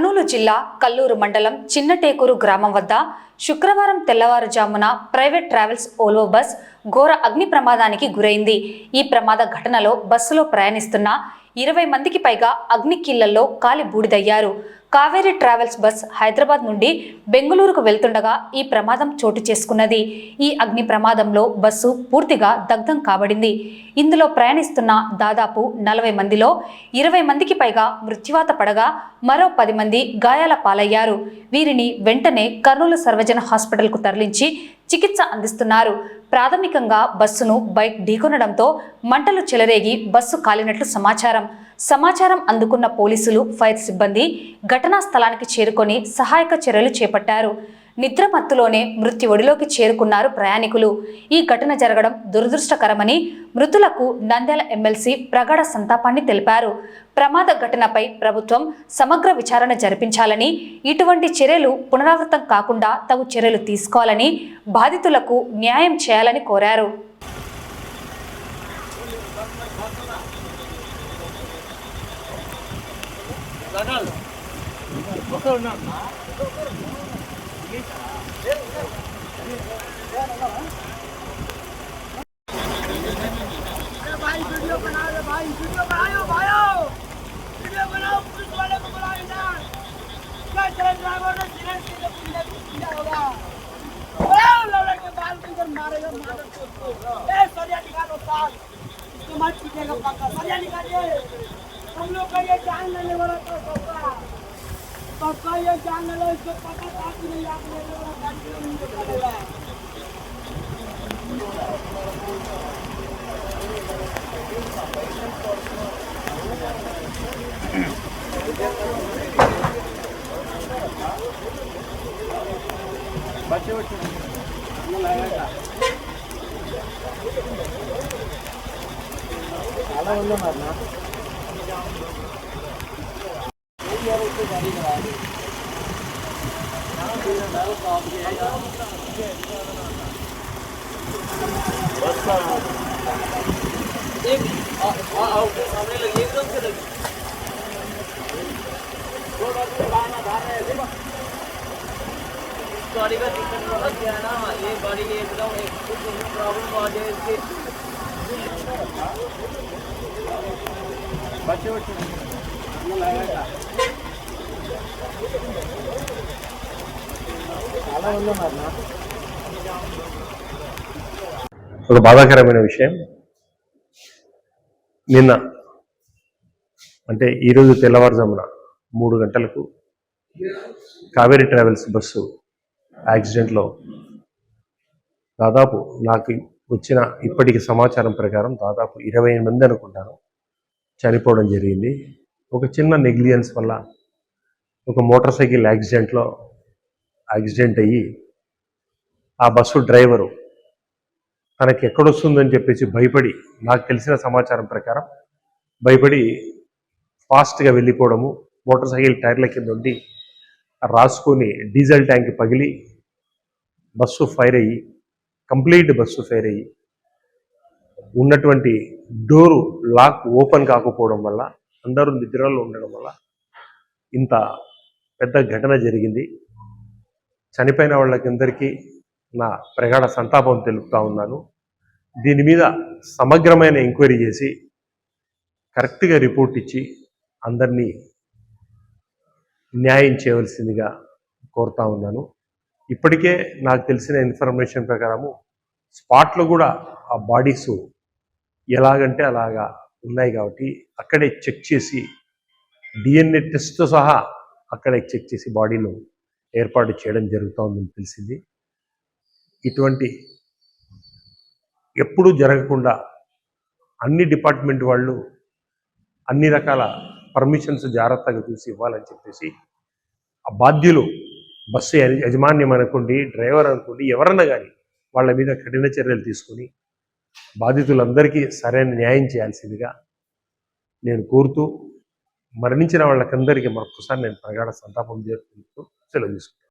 కర్నూలు జిల్లా కల్లూరు మండలం చిన్నటేకూరు గ్రామం వద్ద శుక్రవారం తెల్లవారుజామున ప్రైవేట్ ట్రావెల్స్ ఓల్వో బస్ ఘోర అగ్ని ప్రమాదానికి గురైంది. ఈ ప్రమాద ఘటనలో బస్సులో ప్రయాణిస్తున్న ఇరవై మందికి పైగా అగ్ని కిళ్ళల్లో కాలి బూడిదయ్యారు. కావేరీ ట్రావెల్స్ బస్ హైదరాబాద్ నుండి బెంగళూరుకు వెళ్తుండగా ఈ ప్రమాదం చోటు చేసుకున్నది. ఈ అగ్ని ప్రమాదంలో బస్సు పూర్తిగా దగ్ధం కాబడింది. ఇందులో ప్రయాణిస్తున్న దాదాపు నలభై మందిలో ఇరవై మందికి పైగా మృత్యువాత పడగా మరో పది మంది గాయాల పాలయ్యారు. వీరిని వెంటనే కర్నూలు సర్వజన హాస్పిటల్కు తరలించి చికిత్స అందిస్తున్నారు. ప్రాథమికంగా బస్సును బైక్ ఢీకొనడంతో మంటలు చెలరేగి బస్సు కాలినట్లు సమాచారం. సమాచారం అందుకున్న పోలీసులు ఫైర్ సిబ్బంది ఘటనా స్థలానికి చేరుకొని సహాయక చర్యలు చేపట్టారు. నిద్రమత్తులోనే మృత్యు ఒడిలోకి చేరుకున్నారు ప్రయాణికులు. ఈ ఘటన జరగడం దురదృష్టకరమని మృతులకు నంద్యాల ఎమ్మెల్సీ ప్రగాఢ సంతాపాన్ని తెలిపారు. ప్రమాద ఘటనపై ప్రభుత్వం సమగ్ర విచారణ జరిపించాలని ఇటువంటి చర్యలు పునరావృతం కాకుండా తగు చర్యలు తీసుకోవాలని బాధితులకు న్యాయం చేయాలని కోరారు. भाई वीडियो बना रे भाई वीडियो बनाओ भाइयों वीडियो बनाओ पुलिस वाले को बुलाओ इधर क्या चले ड्राइवर ने सीरियस से पुलिस किया होगा बुलाओ लौड़ा के बाल को इधर मारेगा मार को ए सरिया निकालो साल इसको मत पीटेगा पक्का सरिया निकालिए हम लोग का ये जान लेने वाला था सबका सबका ये जान ले इसको पता था कि नहीं, आप लेने वाला जान ले रहा है बच्चे बच्चे। मारना। एक आओ सामने लगी एकदम से लगी दो बार लाना धार है देखो गाड़ी का दिक्कत बहुत है ना ये गाड़ी एकदम एक कुछ प्रॉब्लम आ जाए इसके ఒక బాధాకరమైన విషయం. నిన్న అంటే ఈరోజు తెల్లవారుజామున మూడు గంటలకు కావేరీ ట్రావెల్స్ బస్సు యాక్సిడెంట్లో దాదాపు నాకు వచ్చిన ఇప్పటికి సమాచారం ప్రకారం దాదాపు ఇరవై మంది అనుకుంటాను చనిపోవడం జరిగింది. ఒక చిన్న నెగ్లియన్స్ వల్ల ఒక మోటార్ సైకిల్ యాక్సిడెంట్లో యాక్సిడెంట్ అయ్యి ఆ బస్సు డ్రైవరు తనకి ఎక్కడొస్తుందని చెప్పేసి భయపడి నాకు తెలిసిన సమాచారం ప్రకారం భయపడి ఫాస్ట్గా వెళ్ళిపోవడము మోటార్ సైకిల్ టైర్ల కింద ఉండి రాసుకొని డీజిల్ ట్యాంక్ పగిలి బస్సు ఫైర్ అయ్యి కంప్లీట్ బస్సు ఫైర్ అయ్యి ఉన్నటువంటి డోరు లాక్ ఓపెన్ కాకపోవడం వల్ల అందరూ నిద్రలో ఉండడం వల్ల ఇంత పెద్ద ఘటన జరిగింది. చనిపోయిన వాళ్ళకందరికీ నా ప్రగాఢ సంతాపం తెలుపుతా ఉన్నాను. దీని మీద సమగ్రమైన ఎంక్వైరీ చేసి కరెక్ట్గా రిపోర్ట్ ఇచ్చి అందరినీ న్యాయం చేయవలసిందిగా కోరుతా ఉన్నాను. ఇప్పటికే నాకు తెలిసిన ఇన్ఫర్మేషన్ ప్రకారము స్పాట్లో కూడా ఆ బాడీస్ ఎలాగంటే అలాగా ఉన్నాయి కాబట్టి అక్కడే చెక్ చేసి డిఎన్ఏ టెస్ట్తో సహా అక్కడే చెక్ చేసి బాడీలో ఏర్పాటు చేయడం జరుగుతూ ఉందని తెలిసింది. ఇటువంటి ఎప్పుడూ జరగకుండా అన్ని డిపార్ట్మెంట్ వాళ్ళు అన్ని రకాల పర్మిషన్స్ జాగ్రత్తగా చూసి ఇవ్వాలని చెప్పేసి ఆ బాధ్యులు బస్సు యజమాన్యం అనుకోండి డ్రైవర్ అనుకోండి ఎవరన్నా కానీ వాళ్ళ మీద కఠిన చర్యలు తీసుకొని బాధితులందరికీ సరైన న్యాయం చేయాల్సిందిగా నేను కోరుతూ మరణించిన వాళ్ళకందరికీ మరొకసారి నేను ప్రగాఢ సంతాపం చేరుకుంటూ సెలవు తీసుకుంటాను